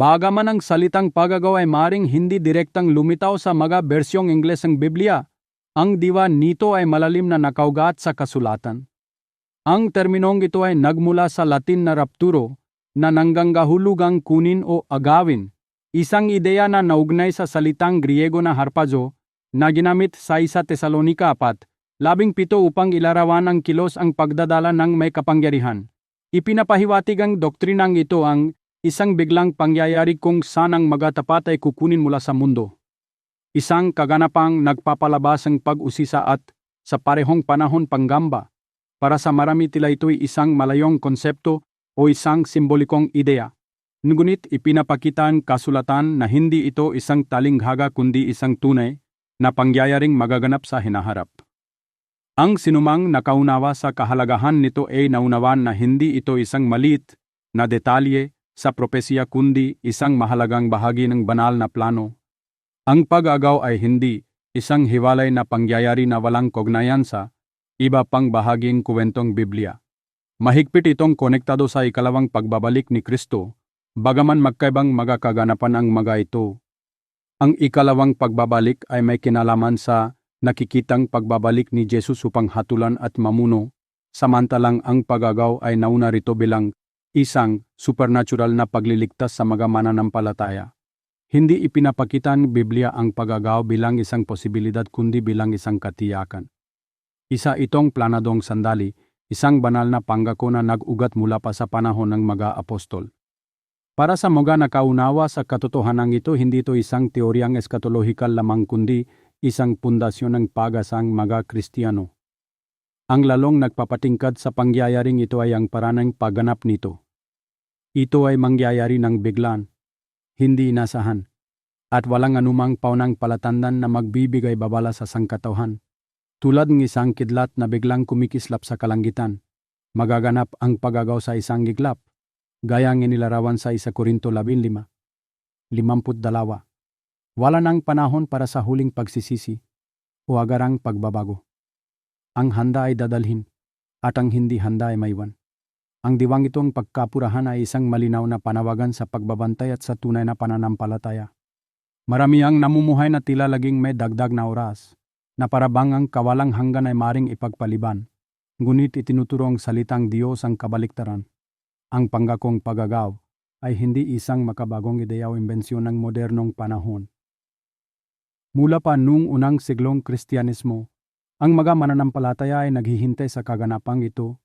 Bagaman ang salitang pagagaw ay maring hindi direktang lumitaw sa mga bersyong Ingles ng Biblia, ang diwa nito ay malalim na nakaugat sa kasulatan. Ang terminong ito ay nagmula sa Latin na rapturo, na nanggangahulugang kunin o agawin, isang ideya na naugnay sa salitang Griego na harpazo na ginamit sa isa Tesalonika 4, labing pito upang ilarawan ang kilos ang pagdadala ng may kapangyarihan. Ipinapahiwatig ang doktrinang ito ang isang biglang pangyayari kung saan ang magatapat ay kukunin mula sa mundo. Isang kaganapang nagpapalabas ang pag-usisa at sa parehong panahon panggamba. Para sa marami tila ito'y isang malayong konsepto o isang simbolikong ideya. Ngunit ipinapakita ang kasulatan na hindi ito isang talinghaga kundi isang tunay na pangyayaring magaganap sa hinaharap. Ang sinumang nakaunawa sa kahalagahan nito ay naunawan na hindi ito isang malit na detalye sa propesya kundi isang mahalagang bahagi ng banal na plano. Ang pag-agaw ay hindi isang hiwalay na pangyayari na walang kognayan sa iba pang bahaging kuwentong Biblia. Mahigpit itong konektado sa ikalawang pagbabalik ni Kristo, bagaman magkaibang magakaganapan ang mga ito. Ang ikalawang pagbabalik ay may kinalaman sa nakikitang pagbabalik ni Jesus upang hatulan at mamuno, samantalang ang pagagaw ay nauna rito bilang isang supernatural na pagliligtas sa mga mananampalataya. Hindi ipinapakita ng Biblia ang pagagaw bilang isang posibilidad kundi bilang isang katiyakan. Isa itong planadong sandali, isang banal na pangako na nag-ugat mula pa sa panahon ng mga apostol. Para sa mga nakaunawa sa katotohanan ito, hindi ito isang teoryang eskatolohikal lamang kundi isang pundasyon ng pagasang mga Kristiyano. Ang lalong nagpapatingkad sa pangyayaring ito ay ang paranang pagganap nito. Ito ay mangyayari ng biglan, hindi inasahan, at walang anumang paunang palatandan na magbibigay babala sa sangkatauhan. Tulad ng isang kidlat na biglang kumikislap sa kalangitan, magaganap ang pagagaw sa isang giglap, gaya ng inilarawan sa 1 Korinto 15. 52. Wala nang panahon para sa huling pagsisisi o agarang pagbabago. Ang handa ay dadalhin at ang hindi handa ay maiwan. Ang diwang itong pagkapurahan ay isang malinaw na panawagan sa pagbabantay at sa tunay na pananampalataya. Marami ang namumuhay na tila laging may dagdag na oras, na parabang ang kawalang hanggan ay maring ipagpaliban. Ngunit itinuturo ang salitang Diyos ang kabaliktaran. Ang panggakong pagagaw ay hindi isang makabagong ideya o imbensyon ng modernong panahon. Mula pa noong unang siglong Kristyanismo, ang mga mananampalataya ay naghihintay sa kaganapang ito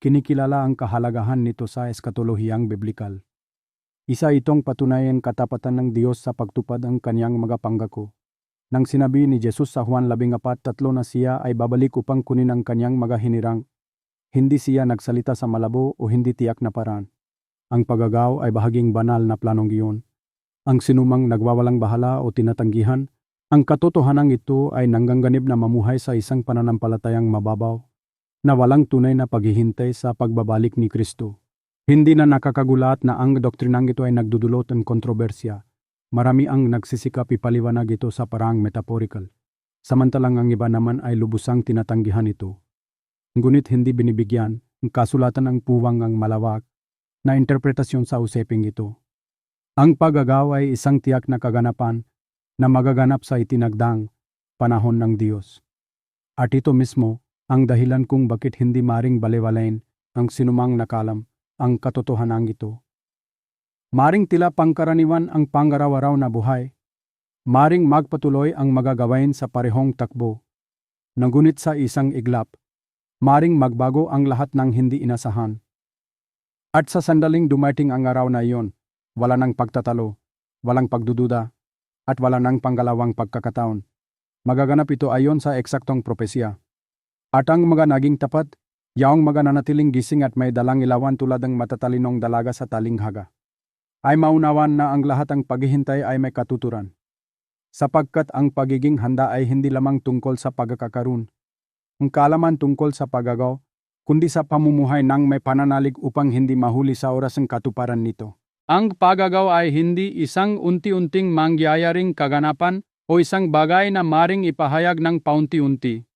kinikilala ang kahalagahan nito sa eskatolohiyang biblikal. Isa itong patunayan katapatan ng Diyos sa pagtupad ang kanyang mga panggako. Nang sinabi ni Jesus sa Juan 14.3 na siya ay babalik upang kunin ang kanyang mga hinirang, hindi siya nagsalita sa malabo o hindi tiyak na paraan. Ang pagagaw ay bahaging banal na planong iyon. Ang sinumang nagwawalang bahala o tinatanggihan, ang katotohanan ito ay nangganganib na mamuhay sa isang pananampalatayang mababaw na walang tunay na paghihintay sa pagbabalik ni Kristo. Hindi na nakakagulat na ang doktrinang ito ay nagdudulot ng kontrobersya. Marami ang nagsisikap ipaliwanag ito sa parang metaphorical. Samantalang ang iba naman ay lubusang tinatanggihan ito. Ngunit hindi binibigyan ang kasulatan ng puwang ang malawak na interpretasyon sa useping ito. Ang pagagaw ay isang tiyak na kaganapan na magaganap sa itinagdang panahon ng Diyos. At ito mismo ang dahilan kung bakit hindi maring balewalain ang sinumang nakalam ang katotohanan ito. Maring tila pangkaraniwan ang pangaraw-araw na buhay. Maring magpatuloy ang magagawain sa parehong takbo. Nagunit sa isang iglap, maring magbago ang lahat ng hindi inasahan. At sa sandaling dumating ang araw na iyon, wala nang pagtatalo, walang pagdududa, at wala nang panggalawang pagkakataon. Magaganap ito ayon sa eksaktong propesya. At ang mga naging tapat, yaong mga nanatiling gising at may dalang ilawan tulad ng matatalinong dalaga sa talinghaga. Ay maunawan na ang lahat ng paghihintay ay may katuturan. Sapagkat ang pagiging handa ay hindi lamang tungkol sa pagkakaroon. Ang kalaman tungkol sa pagagaw, kundi sa pamumuhay ng may pananalig upang hindi mahuli sa oras ng katuparan nito. Ang pagagaw ay hindi isang unti-unting mangyayaring kaganapan o isang bagay na maring ipahayag ng paunti-unti.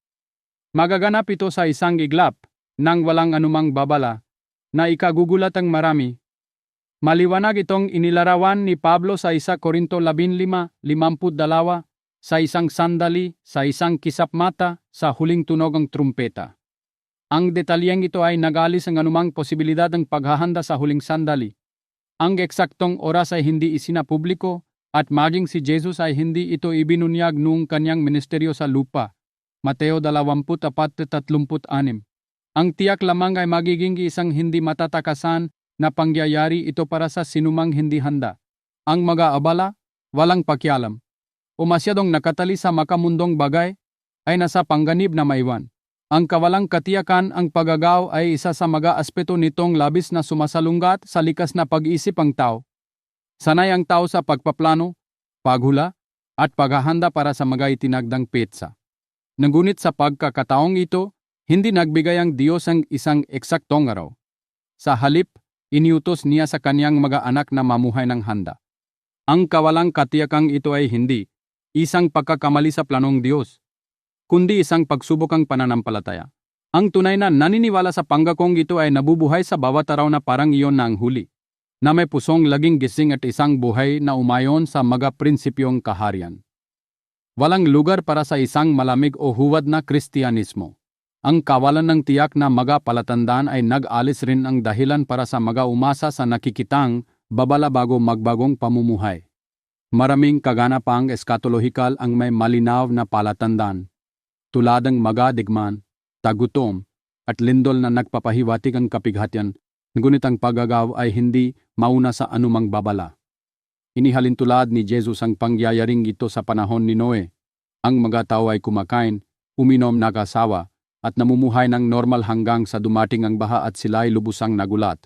Magaganap ito sa isang iglap nang walang anumang babala na ikagugulat ang marami. Maliwanag itong inilarawan ni Pablo sa 1 Korinto 15, 52, sa isang sandali, sa isang kisap mata, sa huling tunog ng trumpeta. Ang detalyeng ito ay nagalis ang anumang posibilidad ng paghahanda sa huling sandali. Ang eksaktong oras ay hindi isinapubliko at maging si Jesus ay hindi ito ibinunyag noong kanyang ministeryo sa lupa. Mateo 24:36 Ang tiyak lamang ay magiging isang hindi matatakasan na pangyayari ito para sa sinumang hindi handa. Ang mag-aabala, walang pakialam. O masyadong nakatali sa makamundong bagay, ay nasa pangganib na maiwan. Ang kawalang katiyakan ang pagagaw ay isa sa mga aspeto nitong labis na sumasalungat sa likas na pag-iisip ang tao. Sanay ang tao sa pagpaplano, paghula, at paghahanda para sa mga itinagdang petsa. Ngunit sa pagkakataong ito, hindi nagbigay ang Diyos ang isang eksaktong araw. Sa halip, iniutos niya sa kanyang mga anak na mamuhay ng handa. Ang kawalang katiyakang ito ay hindi isang pagkakamali sa planong Diyos, kundi isang pagsubokang pananampalataya. Ang tunay na naniniwala sa panggakong ito ay nabubuhay sa bawat araw na parang iyon na ang huli, na may pusong laging gising at isang buhay na umayon sa mga prinsipyong kaharian. Walang lugar para sa isang malamig o huwad na Kristyanismo. Ang kawalan ng tiyak na mga palatandaan ay nag-alis rin ang dahilan para sa mga umasa sa nakikitang babala bago magbagong pamumuhay. Maraming kaganapang eskatolohikal ang may malinaw na palatandaan, tulad ng mga digman, tagutom, at lindol na nagpapahiwatig ang kapighatian, ngunit ang pagagaw ay hindi mauna sa anumang babala. Inihalin tulad ni Jesus ang pangyayaring ito sa panahon ni Noe. Ang mga tao ay kumakain, uminom nakasawa, at namumuhay ng normal hanggang sa dumating ang baha at sila ay lubusang nagulat.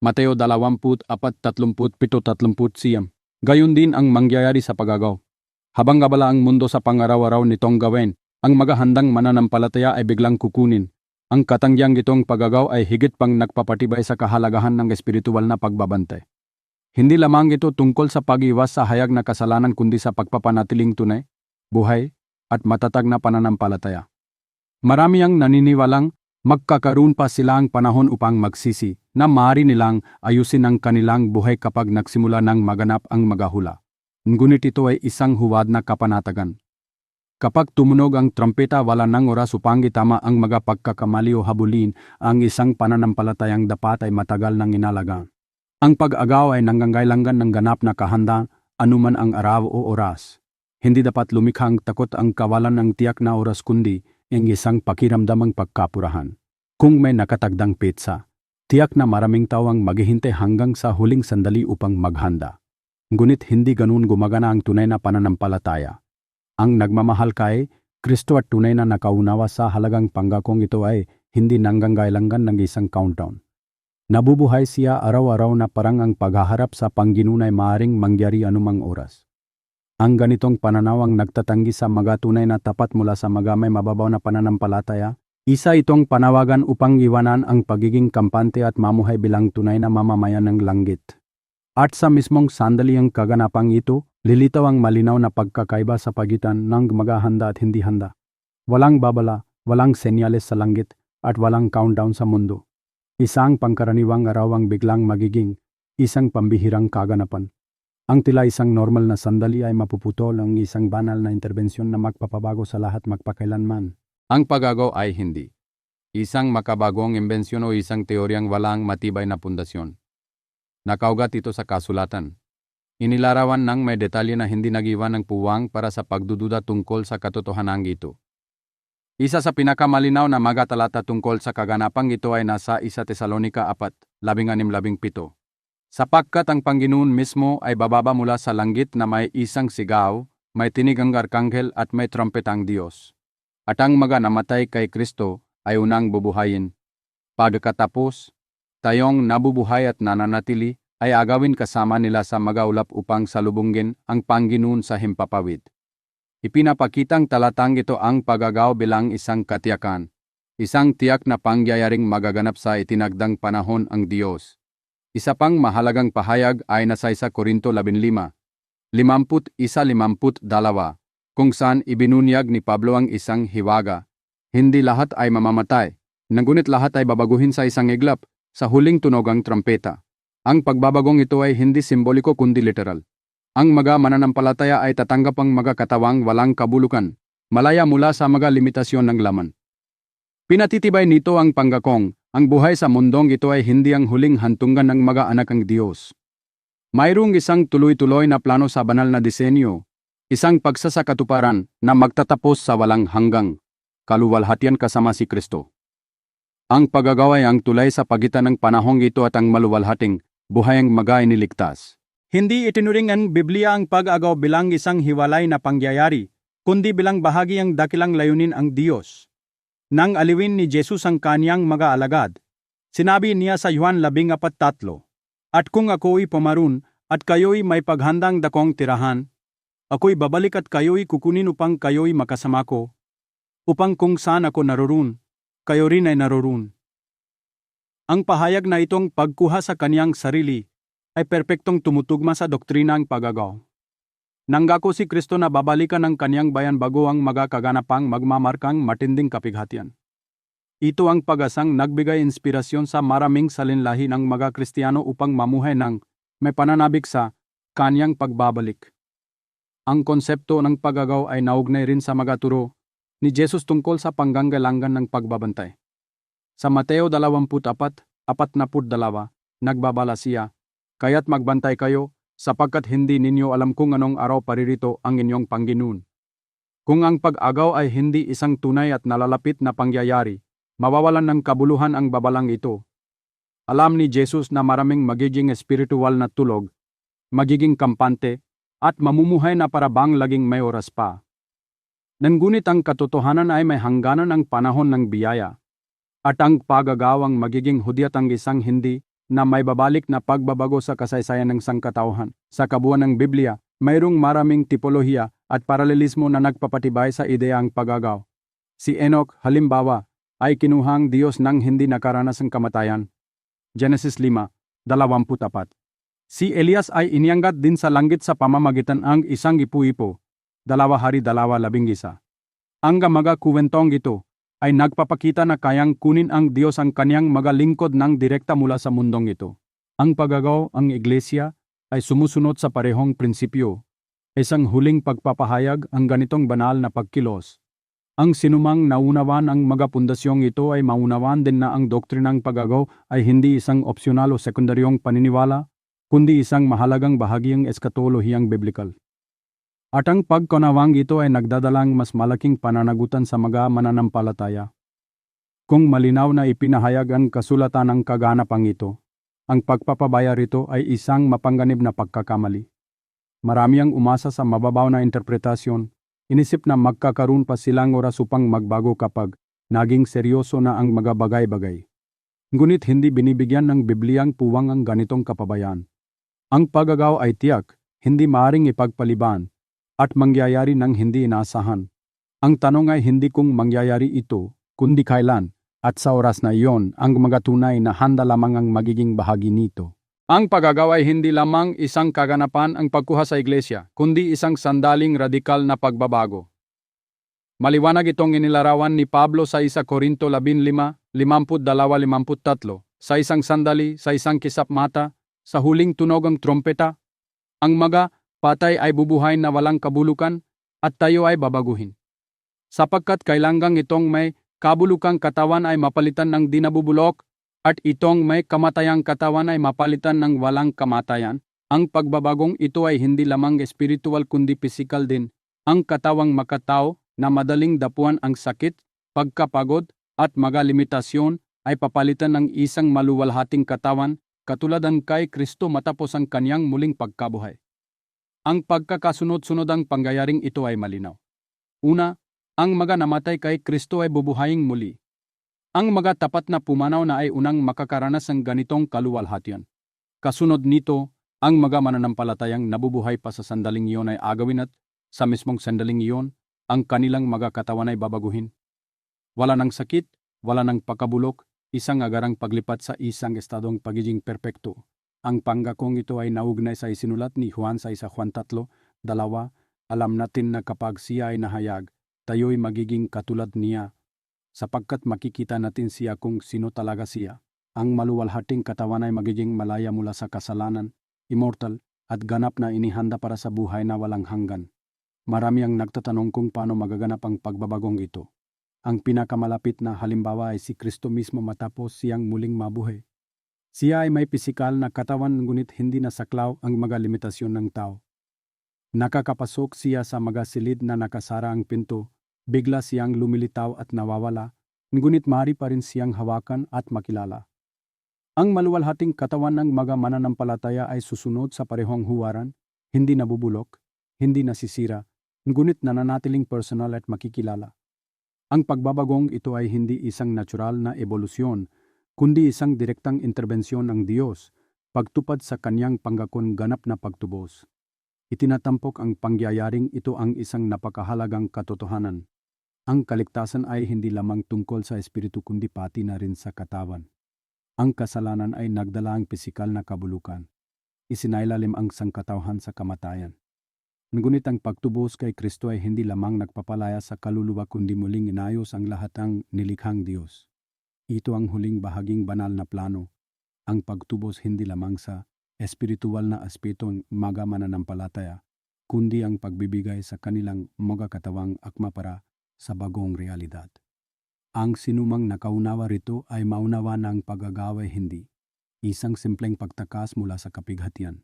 Mateo 24:37-30 siyam. Gayon din ang mangyayari sa pagagaw. Habang gabala ang mundo sa pangaraw-araw nitong gawin, ang magahandang mananampalataya ay biglang kukunin. Ang katangyang gitong pagagaw ay higit pang nagpapatibay sa kahalagahan ng espiritual na pagbabantay. Hindi lamang ito tungkol sa pag-iwas sa hayag na kasalanan kundi sa pagpapanatiling tunay, buhay, at matatag na pananampalataya. Marami ang naniniwalang magkakaroon pa sila ang panahon upang magsisi na maaari nilang ayusin ang kanilang buhay kapag nagsimula ng maganap ang magahula. Ngunit ito ay isang huwad na kapanatagan. Kapag tumunog ang trompeta wala nang oras upang itama ang mga pagkakamali o habulin, ang isang pananampalatayang dapat ay matagal nang inalaga. Ang pag-agaw ay nanggangailangan ng ganap na kahanda anuman ang araw o oras. Hindi dapat lumikhang takot ang kawalan ng tiyak na oras kundi ang isang pakiramdamang pagkapurahan. Kung may nakatagdang pizza, tiyak na maraming tao ang maghihintay hanggang sa huling sandali upang maghanda. Ngunit hindi ganun gumagana ang tunay na pananampalataya. Ang nagmamahal kay Kristo at tunay na nakaunawa sa halagang panggakong ito ay hindi nanggangailangan ng isang countdown. Nabubuhay siya araw-araw na parang ang paghaharap sa Panginoon ay maaring mangyari anumang oras. Ang ganitong pananaw ang nagtatanggi sa mga tunay na tapat mula sa mga may mababaw na pananampalataya, isa itong panawagan upang iwanan ang pagiging kampante at mamuhay bilang tunay na mamamayan ng langgit. At sa mismong sandali ang kaganapang ito, lilitaw ang malinaw na pagkakaiba sa pagitan ng maghahanda at hindi handa. Walang babala, walang senyales sa langit, at walang countdown sa mundo. Isang pangkaraniwang araw ang biglang magiging isang pambihirang kaganapan. Ang tila isang normal na sandali ay mapuputol ang isang banal na interbensyon na magpapabago sa lahat magpakailanman. Ang pagagaw ay hindi. Isang makabagong imbensyon o isang teoryang walang matibay na pundasyon. Nakaugat ito sa kasulatan. Inilarawan ng may detalye na hindi nagiwan ng puwang para sa pagdududa tungkol sa katotohanan ito. Isa sa pinakamalinaw na mga talata tungkol sa kaganapang ito ay nasa 1 Tesalonika 4, 16-17. Sapagkat ang Panginoon mismo ay bababa mula sa langit na may isang sigaw, may tinig ang at may trumpet ang Diyos. At ang mga namatay kay Kristo ay unang bubuhayin. Pagkatapos, tayong nabubuhay at nananatili ay agawin kasama nila sa magaulap upang salubungin ang Panginoon sa himpapawid. Ipinapakitang talatang ito ang pagagaw bilang isang katiyakan, isang tiyak na pangyayaring magaganap sa itinagdang panahon ang Diyos. Isa pang mahalagang pahayag ay nasa 1 Korinto 15, 51-52, kung saan ibinunyag ni Pablo ang isang hiwaga. Hindi lahat ay mamamatay, ngunit lahat ay babaguhin sa isang iglap sa huling tunog ang trompeta. Ang pagbabagong ito ay hindi simboliko kundi literal. Ang mga mananampalataya ay tatanggap ang mga katawang walang kabulukan, malaya mula sa mga limitasyon ng laman. Pinatitibay nito ang panggakong, ang buhay sa mundong ito ay hindi ang huling hantungan ng mga anak ng Diyos. Mayroong isang tuloy-tuloy na plano sa banal na disenyo, isang pagsasakatuparan na magtatapos sa walang hanggang, kaluwalhatian kasama si Kristo. Ang paggagawa ang tulay sa pagitan ng panahong ito at ang maluwalhating buhayang mga iniligtas. Hindi itinuring ang Biblia ang pag-agaw bilang isang hiwalay na pangyayari, kundi bilang bahagi ang dakilang layunin ang Diyos. Nang aliwin ni Jesus ang kanyang mga alagad, sinabi niya sa Juan 14:3, At kung ako'y pumarun at kayo'y may paghandang dakong tirahan, ako'y babalik at kayo'y kukunin upang kayo'y makasama ko, upang kung saan ako naroon, kayo rin ay naroon. Ang pahayag na itong pagkuha sa kaniyang sarili ay perpektong tumutugma sa doktrina ang pagagaw. Nanggako si Kristo na babalikan ang kaniyang bayan bago ang mga kaganapang magmamarkang matinding kapighatian. Ito ang pag-asang nagbigay inspirasyon sa maraming salinlahi ng mga Kristiyano upang mamuhay ng may pananabik sa kaniyang pagbabalik. Ang konsepto ng pagagaw ay naugnay rin sa mga turo ni Jesus tungkol sa panggangailangan ng pagbabantay. Sa Mateo 24:42, nagbabala siya, Kaya't magbantay kayo, sapagkat hindi ninyo alam kung anong araw paririto ang inyong Panginoon. Kung ang pag-agaw ay hindi isang tunay at nalalapit na pangyayari, mawawalan ng kabuluhan ang babalang ito. Alam ni Jesus na maraming magiging espiritual na tulog, magiging kampante, at mamumuhay na para bang laging may oras pa. Nanggunit ang katotohanan ay may hangganan ang panahon ng biyaya. At ang pagagawang magiging hudyat ang isang hindi na may babalik na pagbabago sa kasaysayan ng sangkatauhan. Sa kabuuan ng Biblia, mayroong maraming tipolohiya at paralelismo na nagpapatibay sa ideyang pagagaw. Si Enoch, halimbawa, ay kinuhang Diyos ng hindi nakaranas ng kamatayan. Genesis 5, 24. Si Elias ay inianggat din sa langit sa pamamagitan ang isang ipu-ipo, dalawa hari dalawa labing isa. Ang mga kuwentong ito ay nagpapakita na kayang kunin ang Diyos ang kanyang mga lingkod ng direkta mula sa mundong ito. Ang pagagaw ang iglesia ay sumusunod sa parehong prinsipyo. Isang huling pagpapahayag ang ganitong banal na pagkilos. Ang sinumang naunawan ang mga pundasyong ito ay maunawan din na ang doktrinang pagagaw ay hindi isang opsyonal o sekundaryong paniniwala, kundi isang mahalagang bahagiyang eskatolohiyang biblikal. At ang pagkunawang ito ay nagdadalang mas malaking pananagutan sa mga mananampalataya. Kung malinaw na ipinahayag ang kasulatan ng kaganapang ito, ang pagpapabaya rito ay isang mapangganib na pagkakamali. Marami ang umasa sa mababaw na interpretasyon, inisip na magkakaroon pa silang oras upang magbago kapag naging seryoso na ang mga bagay-bagay. Ngunit hindi binibigyan ng Bibliang puwang ang ganitong kapabayan. Ang pagagaw ay tiyak, hindi maaring ipagpaliban, at mangyayari ng hindi inaasahan. Ang tanong ay hindi kung mangyayari ito, kundi kailan, at sa oras na iyon ang mga tunay na handa lamang ang magiging bahagi nito. Ang paggagawa ay hindi lamang isang kaganapan ang pagkuha sa iglesia, kundi isang sandaling radikal na pagbabago. Maliwanag itong inilarawan ni Pablo sa 1 Korinto 15, 52-53, sa isang sandali, sa isang kisap mata, sa huling tunog ang trompeta, ang mga patay ay bubuhay na walang kabulukan at tayo ay babaguhin. Sapagkat kailangang itong may kabulukang katawan ay mapalitan ng dinabubulok at itong may kamatayang katawan ay mapalitan ng walang kamatayan, ang pagbabagong ito ay hindi lamang espiritual kundi pisikal din. Ang katawang makatao na madaling dapuan ang sakit, pagkapagod at mga limitasyon ay papalitan ng isang maluwalhating katawan katulad ng kay Kristo matapos ang kanyang muling pagkabuhay. Ang pagkakasunod-sunod ang pangyayaring ito ay malinaw. Una, ang mga namatay kay Kristo ay bubuhaying muli. Ang mga tapat na pumanaw na ay unang makakaranas ng ganitong kaluwalhatian. Kasunod nito, ang mga mananampalatayang nabubuhay pa sa sandaling iyon ay agawin at sa mismong sandaling iyon, ang kanilang mga katawan ay babaguhin. Wala ng sakit, wala ng pakabulok, isang agarang paglipat sa isang estadong pagiging perpekto. Ang panggakong ito ay naugnay sa isinulat ni Juan sa isa Juan 3, dalawa, alam natin na kapag siya ay nahayag, tayo'y magiging katulad niya, sapagkat makikita natin siya kung sino talaga siya. Ang maluwalhating katawan ay magiging malaya mula sa kasalanan, immortal, at ganap na inihanda para sa buhay na walang hanggan. Marami ang nagtatanong kung paano magaganap ang pagbabagong ito. Ang pinakamalapit na halimbawa ay si Kristo mismo matapos siyang muling mabuhay. Siya ay may pisikal na katawan ngunit hindi nasaklaw ang mga limitasyon ng tao. Nakakapasok siya sa mga silid na nakasara ang pinto, bigla siyang lumilitaw at nawawala, ngunit mari pa rin siyang hawakan at makilala. Ang maluwalhating katawan ng mga mananampalataya ay susunod sa parehong huwaran, hindi nabubulok, hindi nasisira, ngunit nananatiling personal at makikilala. Ang pagbabagong ito ay hindi isang natural na ebolusyon, kundi isang direktang interbensyon ng Diyos, pagtupad sa kanyang panggakon ganap na pagtubos. Itinatampok ang pangyayaring ito ang isang napakahalagang katotohanan. Ang kaligtasan ay hindi lamang tungkol sa espiritu kundi pati na rin sa katawan. Ang kasalanan ay nagdala ang pisikal na kabulukan. Isinailalim ang sangkatauhan sa kamatayan. Ngunit ang pagtubos kay Kristo ay hindi lamang nagpapalaya sa kaluluwa kundi muling inayos ang lahat ng nilikhang Diyos. Ito ang huling bahaging banal na plano. Ang pagtubos hindi lamang sa espiritual na aspeto ng mga mananampalataya, kundi ang pagbibigay sa kanilang mga katawang akma para sa bagong realidad. Ang sinumang nakaunawa rito ay maunawa ng pagagaway hindi isang simpleng pagtakas mula sa kapighatian,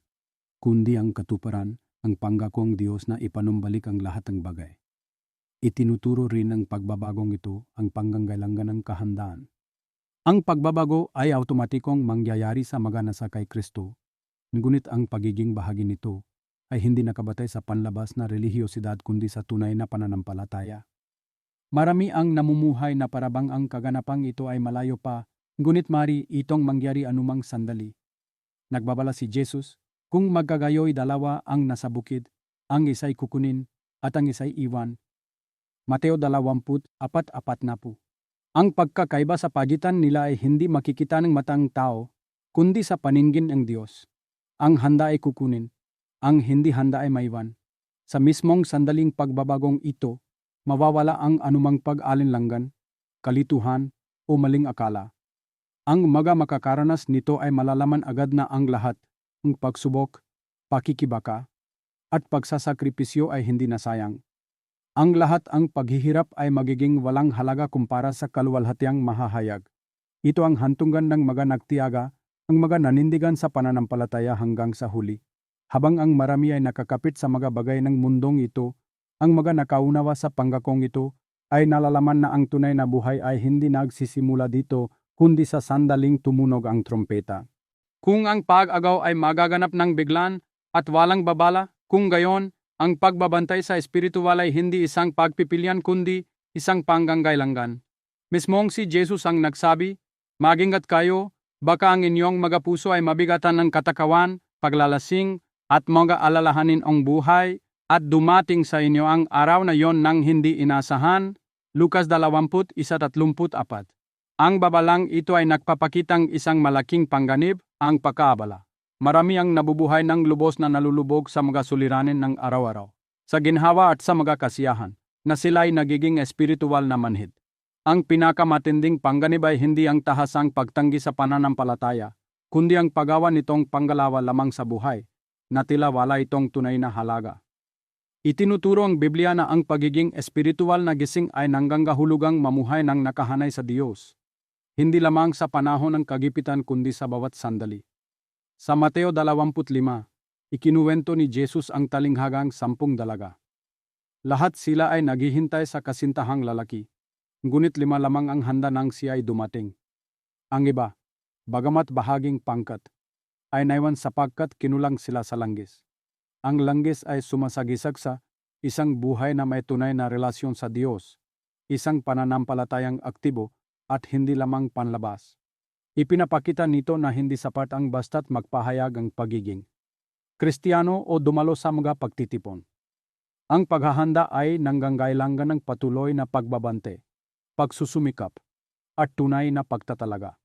kundi ang katuparan ang panggakong Diyos na ipanumbalik ang lahat ng bagay. Itinuturo rin ng pagbabagong ito ang panggangailangan ng kahandaan ang pagbabago ay automatikong mangyayari sa mga nasa kay Kristo, ngunit ang pagiging bahagi nito ay hindi nakabatay sa panlabas na relihiyosidad kundi sa tunay na pananampalataya. Marami ang namumuhay na parabang ang kaganapang ito ay malayo pa, ngunit mari itong mangyari anumang sandali. Nagbabala si Jesus, kung magkagayoy dalawa ang nasa bukid, ang isa'y kukunin at ang isa'y iwan. Mateo 20, apat-apat na po. Ang pagkakaiba sa pagitan nila ay hindi makikita ng matang tao, kundi sa paningin ng Diyos. Ang handa ay kukunin, ang hindi handa ay maiwan. Sa mismong sandaling pagbabagong ito, mawawala ang anumang pag-alinlangan, kalituhan, o maling akala. Ang mga makakaranas nito ay malalaman agad na ang lahat, ang pagsubok, pakikibaka, at pagsasakripisyo ay hindi nasayang. Ang lahat ang paghihirap ay magiging walang halaga kumpara sa kaluwalhatiang mahahayag. Ito ang hantungan ng mga nagtiyaga, ang mga nanindigan sa pananampalataya hanggang sa huli. Habang ang marami ay nakakapit sa mga bagay ng mundong ito, ang mga nakaunawa sa panggakong ito ay nalalaman na ang tunay na buhay ay hindi nagsisimula dito kundi sa sandaling tumunog ang trompeta. Kung ang pag-agaw ay magaganap ng biglan at walang babala, kung gayon, ang pagbabantay sa espiritual ay hindi isang pagpipilian kundi isang panggangailangan. Mismong si Jesus ang nagsabi, Magingat kayo, baka ang inyong mga puso ay mabigatan ng katakawan, paglalasing, at mga alalahanin ang buhay, at dumating sa inyo ang araw na yon nang hindi inasahan. Lukas 20.134 Ang babalang ito ay nagpapakitang isang malaking pangganib, ang pagkaabala. Marami ang nabubuhay ng lubos na nalulubog sa mga suliranin ng araw-araw, sa ginhawa at sa mga kasiyahan, na sila'y nagiging espiritual na manhid. Ang pinakamatinding panganib ay hindi ang tahasang pagtanggi sa pananampalataya, kundi ang paggawa nitong panggalawa lamang sa buhay, na tila wala itong tunay na halaga. Itinuturo ang Biblia na ang pagiging espiritual na gising ay nanggangahulugang mamuhay ng nakahanay sa Diyos, hindi lamang sa panahon ng kagipitan kundi sa bawat sandali. Sa Mateo 25, ikinuwento ni Jesus ang talinghagang sampung dalaga. Lahat sila ay naghihintay sa kasintahang lalaki, ngunit lima lamang ang handa nang siya ay dumating. Ang iba, bagamat bahaging pangkat, ay naiwan sapagkat kinulang sila sa langgis. Ang langgis ay sumasagisag sa isang buhay na may tunay na relasyon sa Diyos, isang pananampalatayang aktibo at hindi lamang panlabas. Ipinapakita nito na hindi sapat ang basta't magpahayag ang pagiging Kristiyano o dumalo sa mga pagtitipon. Ang paghahanda ay nanggangailangan ng patuloy na pagbabante, pagsusumikap, at tunay na pagtatalaga.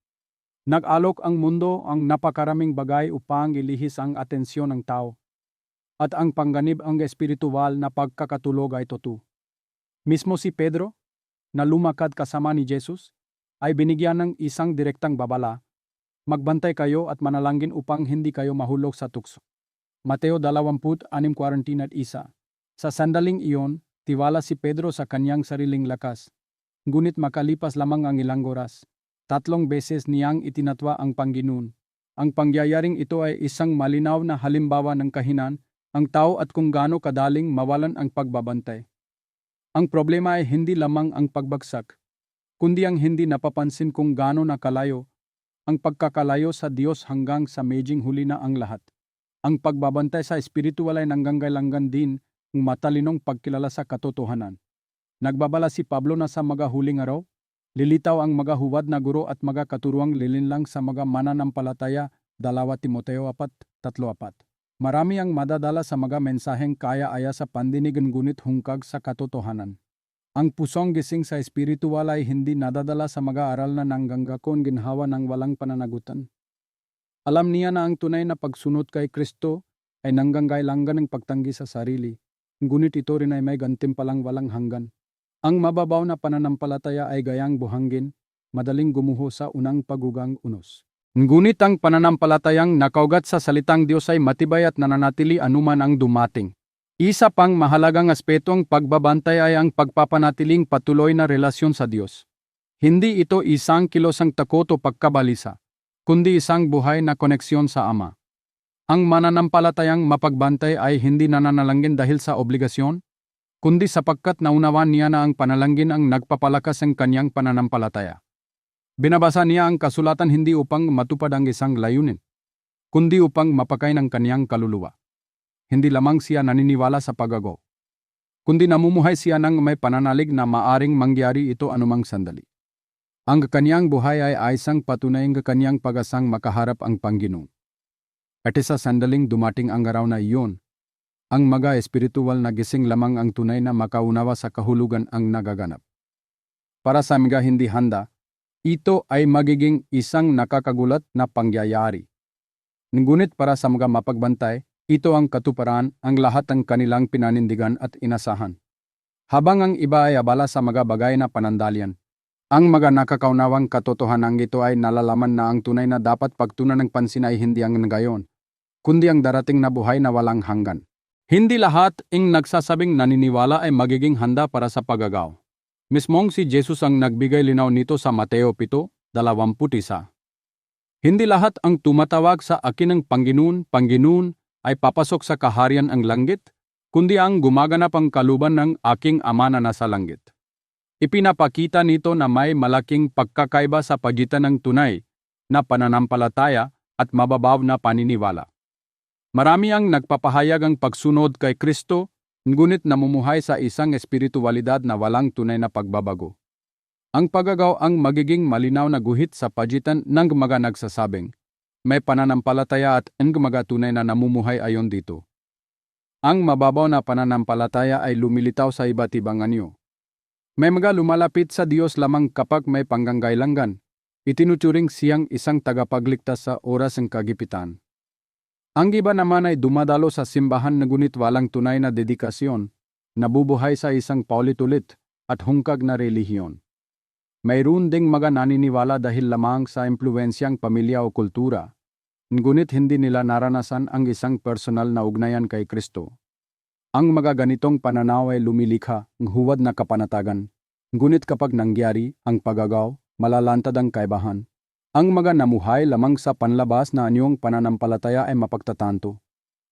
Nag-alok ang mundo ang napakaraming bagay upang ilihis ang atensyon ng tao, at ang pangganib ang espiritual na pagkakatulog ay totoo. Mismo si Pedro, na lumakad kasama ni Jesus, ay binigyan ng isang direktang babala magbantay kayo at manalangin upang hindi kayo mahulog sa tukso. Mateo 20:41 Sa sandaling iyon, tiwala si Pedro sa kanyang sariling lakas. Ngunit makalipas lamang ang ilang oras, tatlong beses niyang itinatwa ang Panginoon. Ang pangyayaring ito ay isang malinaw na halimbawa ng kahinan, ang tao at kung gaano kadaling mawalan ang pagbabantay. Ang problema ay hindi lamang ang pagbagsak, kundi ang hindi napapansin kung gaano nakalayo ang pagkakalayo sa Diyos hanggang sa medjing huli na ang lahat. Ang pagbabantay sa espiritual ay nanggangailangan din ng matalinong pagkilala sa katotohanan. Nagbabala si Pablo na sa mga huling araw, lilitaw ang mga huwad na guro at mga katuruang lilinlang sa mga mananampalataya 2 Timoteo 4.3.4. Marami ang madadala sa mga mensaheng kaya-aya sa pandinig ngunit hungkag sa katotohanan. Ang pusong gising sa espiritual ay hindi nadadala sa mga aral na nanggangakon ginhawa ng walang pananagutan. Alam niya na ang tunay na pagsunod kay Kristo ay nanggangailangan ng pagtanggi sa sarili, ngunit ito rin ay may gantimpalang walang hanggan. Ang mababaw na pananampalataya ay gayang buhangin, madaling gumuho sa unang pagugang unos. Ngunit ang pananampalatayang nakaugat sa salitang Diyos ay matibay at nananatili anuman ang dumating. Isa pang mahalagang aspeto ang pagbabantay ay ang pagpapanatiling patuloy na relasyon sa Diyos. Hindi ito isang kilosang takot o pagkabalisa, kundi isang buhay na koneksyon sa Ama. Ang mananampalatayang mapagbantay ay hindi nananalangin dahil sa obligasyon, kundi sapagkat naunawan niya na ang panalangin ang nagpapalakas ng kanyang pananampalataya. Binabasa niya ang kasulatan hindi upang matupad ang isang layunin, kundi upang mapakay ng kanyang kaluluwa hindi lamang siya naniniwala sa pagago, kundi namumuhay siya ng may pananalig na maaring mangyari ito anumang sandali. Ang kanyang buhay ay isang patunay ng kanyang pagasang makaharap ang Panginoon. At sa sandaling dumating ang araw na iyon, ang mga espiritual na gising lamang ang tunay na makaunawa sa kahulugan ang nagaganap. Para sa mga hindi handa, ito ay magiging isang nakakagulat na pangyayari. Ngunit para sa mga mapagbantay, ito ang katuparan ang lahat ng kanilang pinanindigan at inasahan. Habang ang iba ay abala sa mga bagay na panandalian, ang mga nakakaunawang katotohanan ito ay nalalaman na ang tunay na dapat pagtunan ng pansin ay hindi ang ngayon, kundi ang darating na buhay na walang hanggan. Hindi lahat ang nagsasabing naniniwala ay magiging handa para sa pagagaw. Mismong si Jesus ang nagbigay linaw nito sa Mateo 7:21. Hindi lahat ang tumatawag sa akin ng Panginoon, Panginoon ay papasok sa kaharian ang langit, kundi ang gumaganap ang kaluban ng aking ama na nasa langit. Ipinapakita nito na may malaking pagkakaiba sa pagitan ng tunay na pananampalataya at mababaw na paniniwala. Marami ang nagpapahayag ang pagsunod kay Kristo, ngunit namumuhay sa isang espiritualidad na walang tunay na pagbabago. Ang pagagaw ang magiging malinaw na guhit sa pagitan ng mga nagsasabing, may pananampalataya at ang mga tunay na namumuhay ayon dito. Ang mababaw na pananampalataya ay lumilitaw sa iba't ibang anyo. May mga lumalapit sa Diyos lamang kapag may panggangailangan. Itinuturing siyang isang tagapagligtas sa oras ng kagipitan. Ang iba naman ay dumadalo sa simbahan na gunit walang tunay na dedikasyon, nabubuhay sa isang paulit-ulit at hungkag na relihiyon. Mayroon ding mga naniniwala dahil lamang sa impluensyang pamilya o kultura ngunit hindi nila naranasan ang isang personal na ugnayan kay Kristo. Ang mga ganitong pananaw ay lumilikha ng huwad na kapanatagan, ngunit kapag nangyari ang pagagaw, malalantad ang kaibahan. Ang mga namuhay lamang sa panlabas na anyong pananampalataya ay mapagtatanto.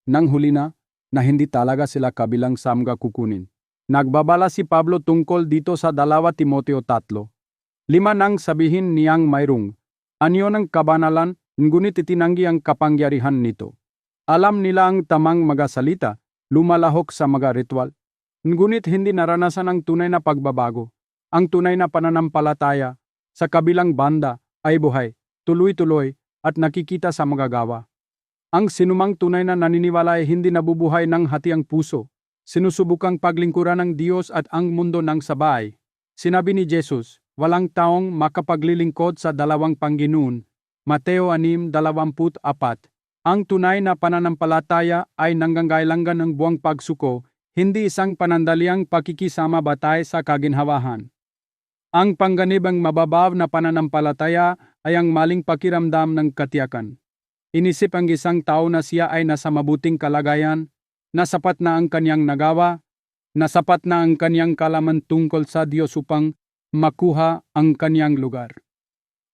Nang huli na, na hindi talaga sila kabilang sa mga kukunin. Nagbabala si Pablo tungkol dito sa 2 Timoteo 3. Lima nang sabihin niyang mayroong, anyo ng kabanalan ngunit itinanggi ang kapangyarihan nito. Alam nila ang tamang mga salita, lumalahok sa mga ritual, ngunit hindi naranasan ang tunay na pagbabago. Ang tunay na pananampalataya sa kabilang banda ay buhay, tuloy-tuloy at nakikita sa mga gawa. Ang sinumang tunay na naniniwala ay hindi nabubuhay ng hati ang puso, sinusubukang paglingkuran ng Diyos at ang mundo ng sabay. Sinabi ni Jesus, walang taong makapaglilingkod sa dalawang Panginoon Mateo 6.24 Ang tunay na pananampalataya ay nanggangailangan ng buwang pagsuko, hindi isang panandaliang pakikisama batay sa kaginhawahan. Ang pangganibang mababaw na pananampalataya ay ang maling pakiramdam ng katiyakan. Inisip ang isang tao na siya ay nasa mabuting kalagayan, na sapat na ang kanyang nagawa, na sapat na ang kanyang kalaman tungkol sa Diyos upang makuha ang kanyang lugar.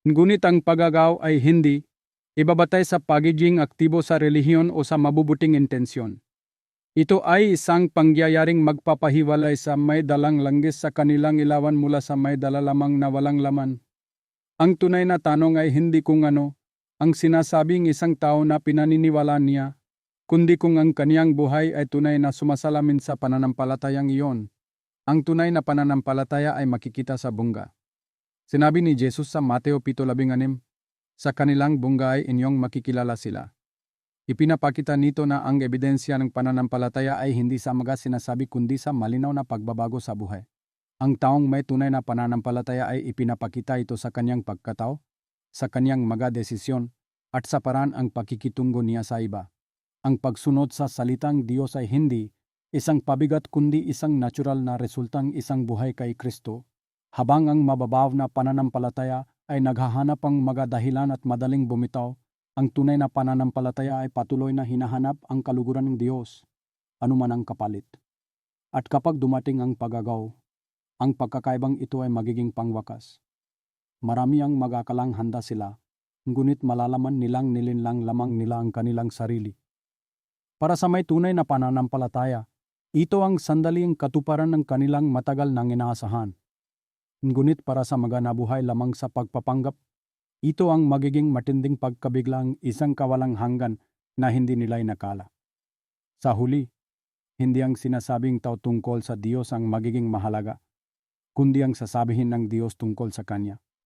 Ngunit ang pagagaw ay hindi ibabatay sa pagiging aktibo sa relihiyon o sa mabubuting intensyon. Ito ay isang pangyayaring magpapahiwalay sa may dalang langgis sa kanilang ilawan mula sa may dala lamang na walang laman. Ang tunay na tanong ay hindi kung ano ang sinasabing isang tao na pinaniniwala niya, kundi kung ang kaniyang buhay ay tunay na sumasalamin sa pananampalatayang iyon. Ang tunay na pananampalataya ay makikita sa bunga. Sinabi ni Jesus sa Mateo 7:16, sa kanilang bunga inyong makikilala sila. Ipinapakita nito na ang ebidensya ng pananampalataya ay hindi sa mga sinasabi kundi sa malinaw na pagbabago sa buhay. Ang taong may tunay na pananampalataya ay ipinapakita ito sa kanyang pagkatao, sa kanyang mga desisyon, at sa paraan ang pakikitungo niya sa iba. Ang pagsunod sa salitang Diyos ay hindi isang pabigat kundi isang natural na resultang isang buhay kay Kristo, habang ang mababaw na pananampalataya ay naghahanap ang mga dahilan at madaling bumitaw, ang tunay na pananampalataya ay patuloy na hinahanap ang kaluguran ng Diyos, anuman ang kapalit. At kapag dumating ang pagagaw, ang pagkakaibang ito ay magiging pangwakas. Marami ang magakalang handa sila, ngunit malalaman nilang nilinlang lamang nila ang kanilang sarili. Para sa may tunay na pananampalataya, ito ang sandaling katuparan ng kanilang matagal nang inaasahan. Ngunit para sa mga nabuhay lamang sa pagpapanggap, ito ang magiging matinding pagkabiglang isang kawalang hanggan na hindi nila inakala. Sa huli, hindi ang sinasabing tao tungkol sa Diyos ang magiging mahalaga, kundi ang sasabihin ng Diyos tungkol sa Kanya.